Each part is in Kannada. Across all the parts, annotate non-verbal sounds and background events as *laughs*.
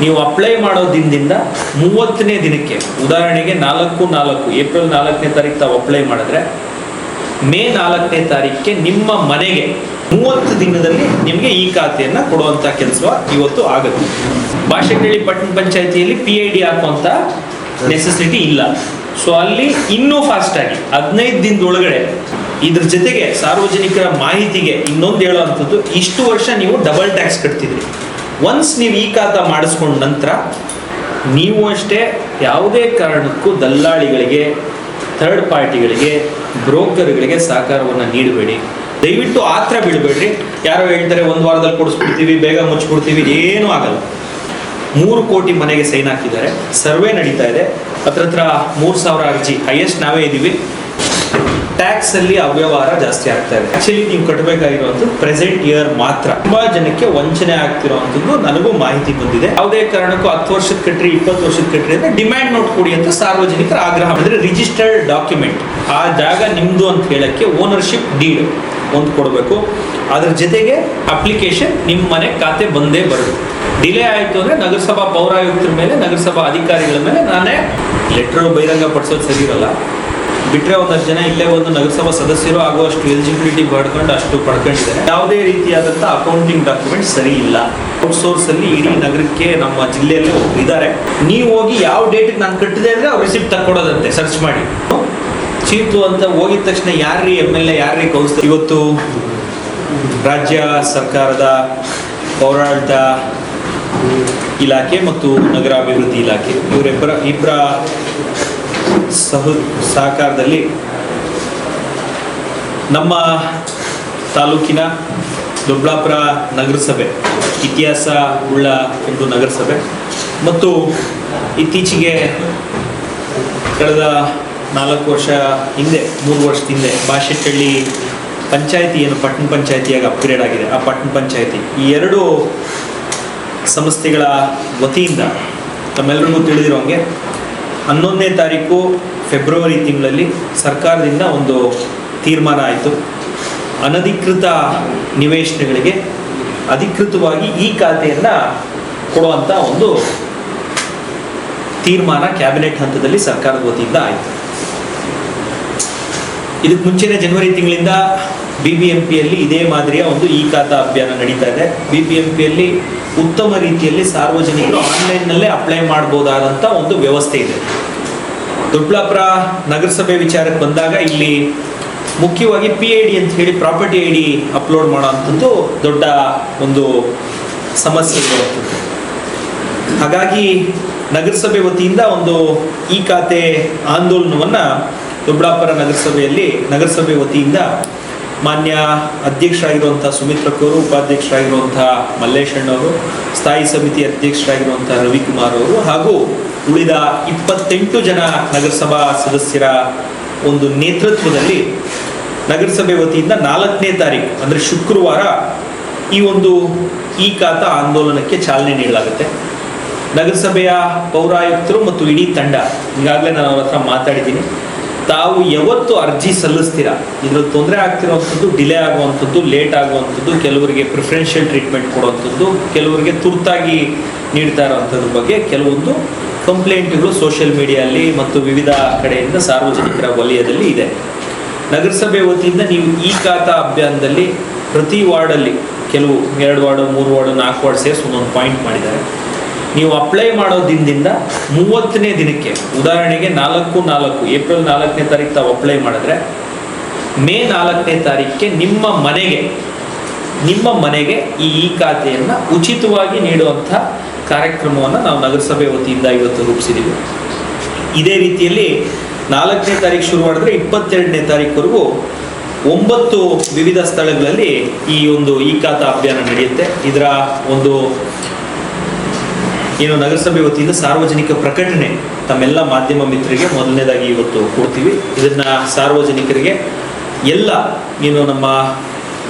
ನೀವು ಅಪ್ಲೈ ಮಾಡೋ ದಿನದಿಂದ ಮೂವತ್ತನೇ ದಿನಕ್ಕೆ, ಉದಾಹರಣೆಗೆ ನಾಲ್ಕು ನಾಲ್ಕು ಏಪ್ರಿಲ್ ನಾಲ್ಕನೇ ತಾರೀಕು ತಾವು ಅಪ್ಲೈ ಮಾಡಿದ್ರೆ, ಮೇ ನಾಲ್ಕನೇ ತಾರೀಕಿಗೆ ನಿಮ್ಮ ಮನೆಗೆ ಮೂವತ್ತು ದಿನದಲ್ಲಿ ನಿಮಗೆ ಈ ಖಾತೆಯನ್ನು ಕೊಡುವಂಥ ಕೆಲಸ ಇವತ್ತು ಆಗುತ್ತೆ. ಭಾಷೆಗಳಿ ಪಟ್ಟಣ ಪಂಚಾಯತಿಯಲ್ಲಿ ಪಿ ಐ ಡಿ ಹಾಕುವಂಥ ನೆಸೆಸಿಟಿ ಇಲ್ಲ. ಸೊ ಅಲ್ಲಿ ಇನ್ನೂ ಫಾಸ್ಟ್ ಆಗಿ ಹದಿನೈದು ದಿನದೊಳಗಡೆ ಇದ್ರ ಜೊತೆಗೆ ಸಾರ್ವಜನಿಕರ ಮಾಹಿತಿಗೆ ಇನ್ನೊಂದು ಹೇಳುವಂಥದ್ದು, ಇಷ್ಟು ವರ್ಷ ನೀವು ಡಬಲ್ ಟ್ಯಾಕ್ಸ್ ಕಟ್ತಿದ್ರಿ. ಒನ್ಸ್ ನೀವು ಈ ಖಾತ ಮಾಡಿಸ್ಕೊಂಡ ನಂತರ ನೀವು ಅಷ್ಟೇ ಯಾವುದೇ ಕಾರಣಕ್ಕೂ ದಲ್ಲಾಳಿಗಳಿಗೆ ಥರ್ಡ್ ಪಾರ್ಟಿಗಳಿಗೆ ಬ್ರೋಕರ್ಗಳಿಗೆ ಸಹಕಾರವನ್ನು ನೀಡಬೇಡಿ. ದಯವಿಟ್ಟು ಆತ್ರ ಬೀಳಬೇಡ್ರಿ ಯಾರೋ ಹೇಳ್ತಾರೆ, ಒಂದು ವಾರದಲ್ಲಿ ಕೊಡಿಸ್ಬಿಡ್ತೀವಿ, ಬೇಗ ಮುಚ್ಚಿಬಿಡ್ತೀವಿ, ಏನೂ ಆಗಲ್ಲ. ಮೂರು ಕೋಟಿ ಮನೆಗೆ ಸೈನ್ ಹಾಕಿದ್ದಾರೆ. ಸರ್ವೆ ನಡೀತಾ ಇದೆ. ಹತ್ರ ಹತ್ರ ಮೂರು ಸಾವಿರ ಅರ್ಜಿ ಹೈಯೆಸ್ಟ್ ನಾವೇ ಇದ್ದೀವಿ ಟ್ಯಾಕ್ಸ್ ಅಲ್ಲಿ ಅವ್ಯವಹಾರ ಜಾಸ್ತಿ ಆಗ್ತಾ ಇದೆ. ಆಕ್ಚುಲಿ ನೀವು ಕಟ್ಟಬೇಕಾಗಿರುವಂತದ್ದು ಪ್ರೆಸೆಂಟ್ ಇಯರ್ ಮಾತ್ರ. ತುಂಬಾ ಜನಕ್ಕೆ ವಂಚನೆ ಆಗ್ತಿರುವಂತದ್ದು ನನಗೂ ಮಾಹಿತಿ ಬಂದಿದೆ. ಯಾವುದೇ ಕಾರಣಕ್ಕೂ ಹತ್ತು ವರ್ಷದ ಕಟ್ರಿ, ಇಪ್ಪತ್ತು ವರ್ಷದ ಕಟ್ರಿ ಅಂದ್ರೆ ಡಿಮ್ಯಾಂಡ್ ನೋಟ್ ಕೊಡಿ ಅಂತ ಸಾರ್ವಜನಿಕರ ಆಗ್ರಹ ಅಂದ್ರೆ ರಿಜಿಸ್ಟರ್ಡ್ ಡಾಕ್ಯುಮೆಂಟ್ ಆ ಜಾಗ ನಿಮ್ದು ಅಂತ ಹೇಳಕ್ಕೆ ಓನರ್ಶಿಪ್ ಡೀಡ್ ಒಂದು ಕೊಡಬೇಕು. ಅದ್ರ ಜೊತೆಗೆ ಅಪ್ಲಿಕೇಶನ್ ನಿಮ್ಮ ಮನೆ ಖಾತೆ ಬಂದೇ ಬರುತ್ತೆ ಡಿಲೇ ಆಯಿತು ಅಂದ್ರೆ ನಗರಸಭಾ ಪೌರಾಯುಕ್ತರ ಮೇಲೆ, ನಗರಸಭಾ ಅಧಿಕಾರಿಗಳ ಮೇಲೆ ನಾನೇ ಲೆಟ್ರ್ ಬಹಿರಂಗ ಪಡಿಸೋದು ಸರಿ ಇರಲ್ಲ. ಬಿಟ್ರೆ ಒಂದಷ್ಟು ಜನ ಇಲ್ಲೇ ಒಂದು ನಗರಸಭಾ ಸದಸ್ಯರು ಆಗುವಷ್ಟು ಎಲಿಜಿಬಿಲಿಟಿ ಪಡ್ಕೊಂಡು ಅಷ್ಟು ಪಡ್ಕೊಂಡಿದ್ದಾರೆ. ಯಾವುದೇ ರೀತಿಯಾದಂಥ ಅಕೌಂಟಿಂಗ್ ಡಾಕ್ಯುಮೆಂಟ್ ಸರಿ ಇಲ್ಲ. ಔಟ್ಸೋರ್ಸ್ ಅಲ್ಲಿ ಇಡೀ ನಗರಕ್ಕೆ ನಮ್ಮ ಜಿಲ್ಲೆಯಲ್ಲಿ ಇದ್ದಾರೆ ನೀವು ಹೋಗಿ ಯಾವ ಡೇಟಿಗೆ ನಾನು ಕಟ್ಟಿದೆ ಅಂದ್ರೆ ಅವ್ರು ರಿಸಿಪ್ಟ್ ತಕ್ಕೊಡೋದಂತೆ ಸರ್ಚ್ ಮಾಡಿ. ಚೀತು ಅಂತ ಹೋಗಿದ ತಕ್ಷಣ ಯಾರ್ರೀ ಎಂ ಎಲ್ ಎ ಯಾರ್ರೀ ಕೌನ್ಸಿಲ್ ಇವತ್ತು ರಾಜ್ಯ ಸರ್ಕಾರದ ಪೌರಾಡಳಿತ ಇಲಾಖೆ ಮತ್ತು ನಗರಾಭಿವೃದ್ಧಿ ಇಲಾಖೆ. ಇವರಿಬ್ಬರ ಇಬ್ಬರ ಸಹ ಸಹಕಾರದಲ್ಲಿ ನಮ್ಮ ತಾಲೂಕಿನ ದೊಡ್ಡಾಪುರ ನಗರಸಭೆ, ಇತಿಹಾಸ ಉಳ್ಳ ಒಂದು ನಗರಸಭೆ ಮತ್ತು ಇತ್ತೀಚೆಗೆ ಕಳೆದ ನಾಲ್ಕು ವರ್ಷ ಹಿಂದೆ, ಮೂರು ವರ್ಷದ ಹಿಂದೆ ಬಾಶೆಟ್ಟಳ್ಳಿ ಪಂಚಾಯತಿ ಏನು ಪಟ್ಟಣ ಪಂಚಾಯತಿಯಾಗಿ ಅಪ್ಗ್ರೇಡ್ ಆಗಿದೆ. ಆ ಪಟ್ಟಣ ಪಂಚಾಯತಿ ಈ ಎರಡು ಸಂಸ್ಥೆಗಳ ವತಿಯಿಂದ ತಮ್ಮೆಲ್ಲರಿಗೂ ತಿಳಿದಿರೋಂಗೆ ಹನ್ನೊಂದನೇ ತಾರೀಕು ಫೆಬ್ರವರಿ ತಿಂಗಳಲ್ಲಿ ಸರ್ಕಾರದಿಂದ ಒಂದು ತೀರ್ಮಾನ ಆಯಿತು. ಅನಧಿಕೃತ ನಿವೇಶನಗಳಿಗೆ ಅಧಿಕೃತವಾಗಿ ಈ ಖಾತೆಯನ್ನು ಕೊಡುವಂಥ ಒಂದು ತೀರ್ಮಾನ ಕ್ಯಾಬಿನೆಟ್ ಹಂತದಲ್ಲಿ ಸರ್ಕಾರದ ವತಿಯಿಂದ ಆಯಿತು. ಇದಕ್ಕೆ ಮುಂಚೆನೇ ಜನವರಿ ತಿಂಗಳಿಂದ ಬಿ ಬಿ ಎಂ ಪಿಯಲ್ಲಿ ಇದೇ ಮಾದರಿಯ ಒಂದು ಇ ಖಾತಾ ಅಭಿಯಾನ ನಡೀತಾ ಇದೆ. ಬಿ ಬಿ ಎಂ ಪಿಯಲ್ಲಿ ಉತ್ತಮ ರೀತಿಯಲ್ಲಿ ಸಾರ್ವಜನಿಕರು ಆನ್ಲೈನ್ನಲ್ಲೇ ಅಪ್ಲೈ ಮಾಡ್ಬೋದಾದಂಥ ಒಂದು ವ್ಯವಸ್ಥೆ ಇದೆ. ದೊಡ್ಡಬಳ್ಳಾಪುರ ನಗರಸಭೆ ವಿಚಾರಕ್ಕೆ ಬಂದಾಗ ಇಲ್ಲಿ ಮುಖ್ಯವಾಗಿ ಪಿ ಐ ಡಿ ಅಂತ ಹೇಳಿ ಪ್ರಾಪರ್ಟಿ ಐ ಡಿ ಅಪ್ಲೋಡ್ ಮಾಡೋವಂಥದ್ದು ದೊಡ್ಡ ಒಂದು ಸಮಸ್ಯೆ ಇರುವಂಥದ್ದು. ಹಾಗಾಗಿ ನಗರಸಭೆ ವತಿಯಿಂದ ಒಂದು ಈ ಖಾತೆ ಆಂದೋಲನವನ್ನು ದೊಡ್ಡಬಳ್ಳಾಪುರ ನಗರಸಭೆಯಲ್ಲಿ ನಗರಸಭೆ ವತಿಯಿಂದ ಮಾನ್ಯ ಅಧ್ಯಕ್ಷರಾಗಿರುವಂಥ ಸುಮಿತ್ರಕ್ಕವರು ಉಪಾಧ್ಯಕ್ಷರಾಗಿರುವಂಥ ಮಲ್ಲೇಶಣ್ಣವರು ಸ್ಥಾಯಿ ಸಮಿತಿ ಅಧ್ಯಕ್ಷರಾಗಿರುವಂಥ ರವಿಕುಮಾರ್ ಅವರು ಹಾಗೂ ಉಳಿದ ಇಪ್ಪತ್ತೆಂಟು ಜನ ನಗರಸಭಾ ಸದಸ್ಯರ ಒಂದು ನೇತೃತ್ವದಲ್ಲಿ ನಗರಸಭೆ ವತಿಯಿಂದ ನಾಲ್ಕನೇ ತಾರೀಕು ಅಂದರೆ ಶುಕ್ರವಾರ ಈ ಒಂದು ಈ ಖಾತ ಆಂದೋಲನಕ್ಕೆ ಚಾಲನೆ ನೀಡಲಾಗುತ್ತೆ. ನಗರಸಭೆಯ ಪೌರಾಯುಕ್ತರು ಮತ್ತು ಇಡೀ ತಂಡ, ಈಗಾಗಲೇ ನಾನು ಅವರ ಹತ್ರ ಮಾತಾಡಿದ್ದೀನಿ. ತಾವು ಯಾವತ್ತು ಅರ್ಜಿ ಸಲ್ಲಿಸ್ತೀರಾ? ಇದ್ರಲ್ಲಿ ತೊಂದರೆ ಆಗ್ತಿರೋವಂಥದ್ದು ಡಿಲೇ ಆಗುವಂಥದ್ದು ಲೇಟ್ ಆಗುವಂಥದ್ದು, ಕೆಲವರಿಗೆ ಪ್ರಿಫರೆನ್ಷಿಯಲ್ ಟ್ರೀಟ್ಮೆಂಟ್ ಕೊಡುವಂಥದ್ದು, ಕೆಲವರಿಗೆ ತುರ್ತಾಗಿ ನೀಡ್ತಾ ಇರೋವಂಥದ್ರ ಬಗ್ಗೆ ಕೆಲವೊಂದು ಕಂಪ್ಲೇಂಟ್ಗಳು ಸೋಷಿಯಲ್ ಮೀಡಿಯಲ್ಲಿ ಮತ್ತು ವಿವಿಧ ಕಡೆಯಿಂದ ಸಾರ್ವಜನಿಕರ ವಲಯದಲ್ಲಿ ಇದೆ. ನಗರಸಭೆ ವತಿಯಿಂದ ನೀವು ಈ ಖಾತಾ ಅಭಿಯಾನದಲ್ಲಿ ಪ್ರತಿ ವಾರ್ಡಲ್ಲಿ, ಕೆಲವು ಎರಡು ವಾರ್ಡು, ಮೂರು ವಾರ್ಡು, ನಾಲ್ಕು ವಾರ್ಡ್ ಸೇರಿಸಿ ಒಂದೊಂದು ಪಾಯಿಂಟ್ ಮಾಡಿದ್ದಾರೆ. ನೀವು ಅಪ್ಲೈ ಮಾಡೋ ದಿನದಿಂದ ಮೂವತ್ತನೇ ದಿನಕ್ಕೆ. ಉದಾಹರಣೆಗೆ ನಾಲ್ಕು ನಾಲ್ಕು, ಏಪ್ರಿಲ್ ನಾಲ್ಕನೇ ತಾರೀಕು ತಾವು ಅಪ್ಲೈ ಮಾಡಿದ್ರೆ, ಮೇ ನಾಲ್ಕನೇ ತಾರೀಕಿಗೆ ನಿಮ್ಮ ಮನೆಗೆ ನಿಮ್ಮ ಮನೆಗೆ ಈ ಇ ಖಾತೆಯನ್ನು ಉಚಿತವಾಗಿ ನೀಡುವಂಥ ಕಾರ್ಯಕ್ರಮವನ್ನು ನಾವು ನಗರಸಭೆ ವತಿಯಿಂದ ಇವತ್ತು ರೂಪಿಸಿದ್ದೀವಿ ಇದೇ ರೀತಿಯಲ್ಲಿ ನಾಲ್ಕನೇ ತಾರೀಕು ಶುರು ಮಾಡಿದ್ರೆ ಇಪ್ಪತ್ತೆರಡನೇ ತಾರೀಕುವರೆಗೂ ಒಂಬತ್ತು ವಿವಿಧ ಸ್ಥಳಗಳಲ್ಲಿ ಈ ಒಂದು ಈ ಖಾತಾ ಅಭಿಯಾನ ನಡೆಯುತ್ತೆ. ಇದರ ಒಂದು ಏನು ನಗರಸಭೆ ವತಿಯಿಂದ ಸಾರ್ವಜನಿಕ ಪ್ರಕಟಣೆ ತಮ್ಮೆಲ್ಲ ಮಾಧ್ಯಮ ಮಿತ್ರರಿಗೆ ಮೊದಲನೇದಾಗಿ ಇವತ್ತು ಕೊಡ್ತೀವಿ. ಇದನ್ನ ಸಾರ್ವಜನಿಕರಿಗೆ ಎಲ್ಲ ಏನು ನಮ್ಮ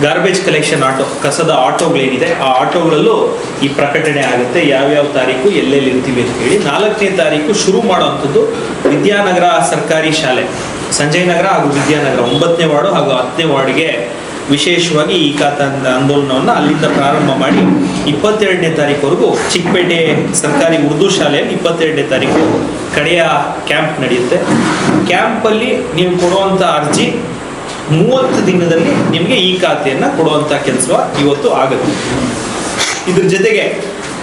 ಗಾರ್ಬೇಜ್ ಕಲೆಕ್ಷನ್ ಆಟೋ ಕಸದ ಆಟೋಗಳೇನಿದೆ, ಆ ಆಟೋಗಳಲ್ಲೂ ಈ ಪ್ರಕಟಣೆ ಆಗುತ್ತೆ. ಯಾವ್ಯಾವ ತಾರೀಕು, ಎಲ್ಲೆಲ್ಲಿ ಇರ್ತೀವಿ ಅಂತ ಹೇಳಿ ನಾಲ್ಕನೇ ತಾರೀಕು ಶುರು ಮಾಡುವಂಥದ್ದು ವಿದ್ಯಾನಗರ ಸರ್ಕಾರಿ ಶಾಲೆ. ಸಂಜಯ್ ನಗರ ಹಾಗೂ ವಿದ್ಯಾನಗರ, ಒಂಬತ್ತನೇ ವಾರ್ಡು ಹಾಗೂ ಹತ್ತನೇ ವಾರ್ಡ್ಗೆ ವಿಶೇಷವಾಗಿ ಈ ಖಾತಾ ಆಂದೋಲನವನ್ನು ಅಲ್ಲಿಂದ ಪ್ರಾರಂಭ ಮಾಡಿ ಇಪ್ಪತ್ತೆರಡನೇ ತಾರೀಕುವರೆಗೂ ಚಿಕ್ಕಪೇಟೆ ಸರ್ಕಾರಿ ಉರ್ದು ಶಾಲೆಯಲ್ಲಿ ಇಪ್ಪತ್ತೆರಡನೇ ತಾರೀಕು ಕಡೆಯ ಕ್ಯಾಂಪ್ ನಡೆಯುತ್ತೆ. ಕ್ಯಾಂಪಲ್ಲಿ ನೀವು ಕೊಡುವಂಥ ಅರ್ಜಿ ಮೂವತ್ತು ದಿನದಲ್ಲಿ ನಿಮಗೆ ಈ ಖಾತೆಯನ್ನು ಕೊಡುವಂಥ ಕೆಲಸ ಇವತ್ತು ಆಗುತ್ತೆ. ಇದ್ರ ಜೊತೆಗೆ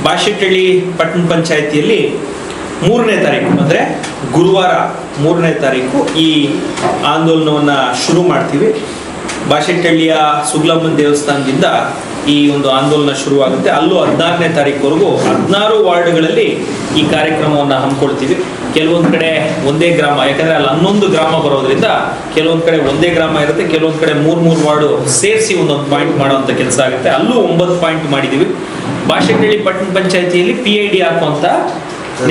ಬಾಶೆಟ್ಟಳ್ಳಿ ಪಟ್ಟಣ ಪಂಚಾಯಿತಿಯಲ್ಲಿ ಮೂರನೇ ತಾರೀಕು ಅಂದರೆ ಗುರುವಾರ ಮೂರನೇ ತಾರೀಕು ಈ ಆಂದೋಲನವನ್ನು ಶುರು ಮಾಡ್ತೀವಿ. ಬಾಶೆಟ್ಟಳ್ಳಿಯ ಸುಗ್ಲಮ್ಮನ ದೇವಸ್ಥಾನದಿಂದ ಈ ಒಂದು ಆಂದೋಲನ ಶುರುವಾಗುತ್ತೆ. ಅಲ್ಲೂ ಹದಿನಾರನೇ ತಾರೀಕುವರೆಗೂ ಹದಿನಾರು ವಾರ್ಡ್ಗಳಲ್ಲಿ ಈ ಕಾರ್ಯಕ್ರಮವನ್ನು ಹಮ್ಮಿಕೊಳ್ತೀವಿ. ಕೆಲವೊಂದು ಕಡೆ ಒಂದೇ ಗ್ರಾಮ, ಯಾಕಂದ್ರೆ ಅಲ್ಲಿ ಹನ್ನೊಂದು ಗ್ರಾಮ ಬರೋದ್ರಿಂದ ಕೆಲವೊಂದು ಕಡೆ ಒಂದೇ ಗ್ರಾಮ ಇರುತ್ತೆ, ಕೆಲವೊಂದು ಕಡೆ ಮೂರ್, ಮೂರು ವಾರ್ಡು ಸೇರಿಸಿ ಒಂದೊಂದು ಪಾಯಿಂಟ್ ಮಾಡುವಂಥ ಕೆಲಸ ಆಗುತ್ತೆ. ಅಲ್ಲೂ ಒಂಬತ್ತು ಪಾಯಿಂಟ್ ಮಾಡಿದ್ದೀವಿ ಬಾಶೆಟ್ಟಳ್ಳಿ ಪಟ್ಟಣ ಪಂಚಾಯತಿಯಲ್ಲಿ ಪಿ ಐ ಡಿ ಹಾಕುವಂಥ